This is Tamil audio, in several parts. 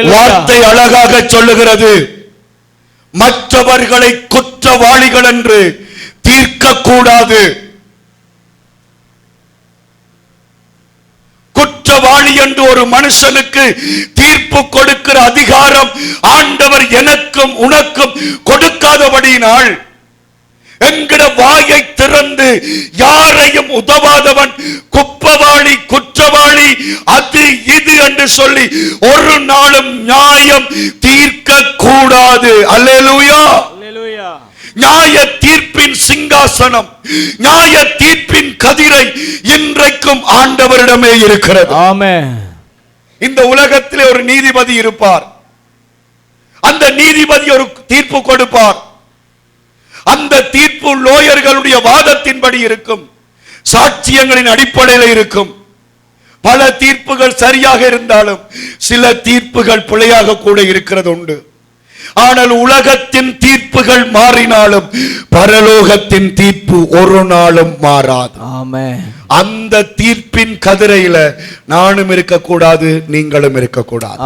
வார்த்தை அழகாக சொல்லுகிறது. மற்றவர்களை குற்றவாளிகள் என்று தீர்க்கக்கூடாது. குற்றவாளி என்று ஒரு மனுஷனுக்கு தீர்ப்பு கொடுக்கிற அதிகாரம் ஆண்டவர் எனக்கும் உனக்கும் கொடுக்காதபடியினால் என்கிற வாயை திறந்து யாரையும் உதவாதவன் குப்பவாளி குற்றவாளி அது இது என்று சொல்லி ஒரு நியாயம் தீர்க்க கூடாது அல்லேலூயா. நியாய தீர்ப்பின் சிங்காசனம் நியாய தீர்ப்பின் கதிரை இன்றைக்கும் ஆண்டவரிடமே இருக்கிறது. Amen. இந்த உலகத்திலே ஒரு நீதிபதி இருப்பார். அந்த நீதிபதி ஒரு தீர்ப்பு கொடுப்பார். அந்த தீர்ப்பு லோயர்களுடைய வாதத்தின்படி இருக்கும். சாட்சியங்களின் அடிப்படையில் இருக்கும். பல தீர்ப்புகள் சரியாக இருந்தாலும் சில தீர்ப்புகள் பிழையாக கூட இருக்கிறது உண்டு ஆனால் உலகத்தின் தீர்ப்புகள் மாறினாலும் பரலோகத்தின் தீர்ப்பு ஒரு நாளும் மாறாது. அந்த தீர்ப்பின் கதிரையில நானும் இருக்கக்கூடாது நீங்களும் இருக்கக்கூடாது.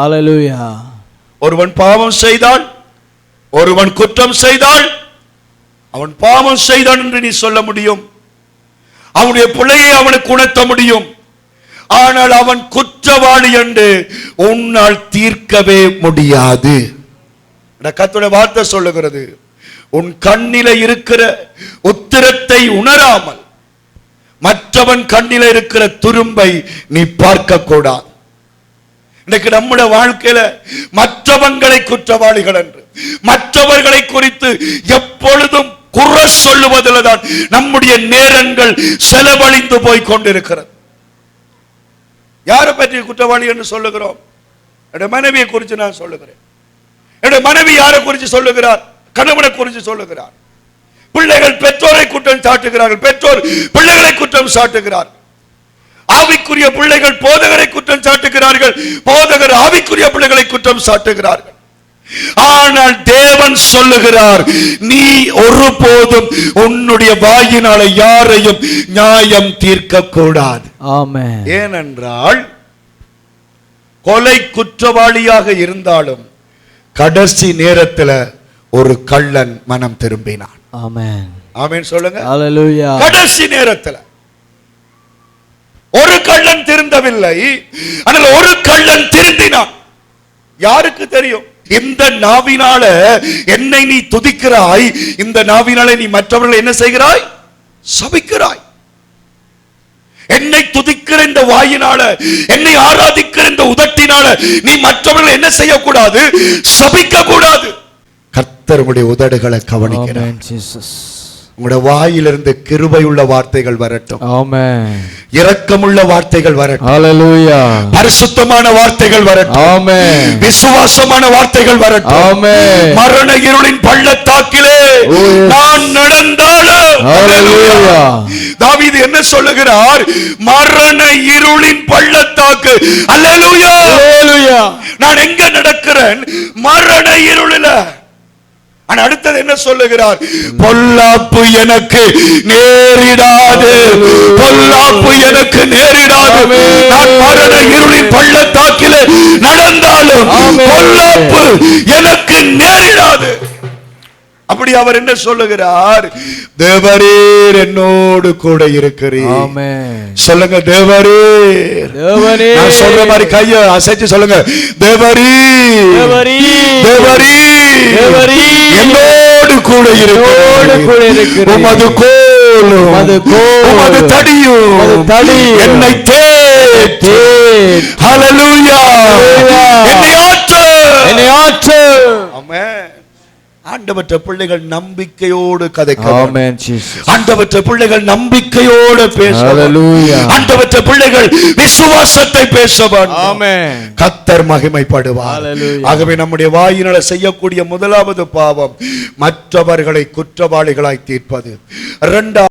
ஒருவன் பாவம் செய்தால் ஒருவன் குற்றம் செய்தால் அவன் பாவம் செய்தான் என்று நீ சொல்ல முடியும். அவனுடைய பிள்ளையை அவனுக்கு உணர்த்த முடியும். ஆனால் அவன் குற்றவாளி என்று உன்னால் தீர்க்கவே முடியாது. கத்துடைய வார்த்தை சொல்லுகிறது. உன் கண்ணில இருக்கிற உத்திரத்தை உணராமல் மற்றவன் கண்ணில இருக்கிற துரும்பை நீ பார்க்க கூடாது இன்னைக்கு நம்முடைய வாழ்க்கையில மற்றவங்களை குற்றவாளிகள் என்று மற்றவர்களை குறித்து எப்பொழுதும் குறை சொல்லுவதில் தான் நம்முடைய நேரங்கள் செலவழிந்து போய் கொண்டிருக்கிறது. யாரை பற்றி குற்றவாளி என்று சொல்லுகிறோம்? என்னுடைய மனைவியை குறித்து நான் சொல்லுகிறேன். என்னுடைய மனைவி யாரை குறித்து சொல்லுகிறார்? கணவனை குறித்து சொல்லுகிறார். பிள்ளைகள் பெற்றோரை குற்றம் சாட்டுகிறார்கள். பெற்றோர் பிள்ளைகளை குற்றம் சாட்டுகிறார். ஆவிக்குரிய பிள்ளைகள் போதகரை குற்றம் சாட்டுகிறார்கள். போதகர் ஆவிக்குரிய பிள்ளைகளை குற்றம் சாட்டுகிறார்கள். ஆனால் தேவன் சொல்லுகிறார் நீ ஒருபோதும் உன்னுடைய வாயினால யாரையும் நியாயம் தீர்க்க கூடாது. ஏனென்றால் கொலை குற்றவாளியாக இருந்தாலும் கடைசி நேரத்துல ஒரு கள்ளன் மனம் திரும்பினான் Amen. ஆமென் சொல்லுங்க. கடைசி நேரத்துல ஒரு கள்ளன் திருந்தவில்லை ஆனால் ஒரு கள்ளன் திருந்தினான் யாருக்கு தெரியும் இந்த நாவினால என்னை நீ துதிக்கிறாய் இந்த நாவினால நீ மற்றவர்கள் என்ன செய்கிறாய்? சபிக்கிறாய். என்னை துதிக்கிற இந்த வாயினால என்னை ஆராதிக்கிற இந்த உதட்டினால நீ மற்றவர்களை என்ன செய்யக்கூடாது? சபிக்க கூடாது கர்த்தருடைய உதடுகளை கவனிக்கிறார். உங்களுடைய வாயிலிருந்து கிருபையுள்ள வார்த்தைகள் வரட்டும். இரக்கமுள்ள வார்த்தைகள் வரட்டும். பரிசுத்தமான வார்த்தைகள் வரட்டும். விசுவாசமான வார்த்தைகள் வரட்டும். மரண இருளின் பள்ளத்தாக்கிலே. நான் நடந்தாலும். தாவீது என்ன சொல்லுகிறார் மரண இருளின் பள்ளத்தாக்கு அல்லேலூயா Hallelujah. நான் எங்க நடக்கிறேன் மரண இருளில ஆனா அடுத்தது என்ன சொல்லுகிறார் பொல்லாப்பு எனக்கு நேரிடாது பொல்லாப்பு எனக்கு நேரிடாது. நான் மரண இருளின் பள்ளத்தாக்கிலே நடந்தாலும். பொல்லாப்பு எனக்கு நேரிடாது அப்படி அவர் என்ன சொல்லுகிறார் தேவரீர் என்னோடு கூட இருக்கிறீர். சொல்லுங்க தேவரீர். நான் சொல்ற மாதிரி கைய அசைச்சு சொல்லுங்க தேவரீர் தேவரீர். என்னோடு கூட இருக்கிறீர். உமது கோலும் உமது தடியும். என்னை தேற்று ஆண்டவற்ற பிள்ளைகள் நம்பிக்கையோடு கதைக்க. ஆண்டவற்ற பிள்ளைகள் நம்பிக்கையோடு பேச. ஆண்டவற்ற பிள்ளைகள் விசுவாசத்தை பேச. கத்தர் மகிமைப்படுவார். ஆகவே நம்முடைய வாயினால செய்யக்கூடிய முதலாவது பாவம் மற்றவர்களை குற்றவாளிகளாய் தீர்ப்பது இரண்டாவது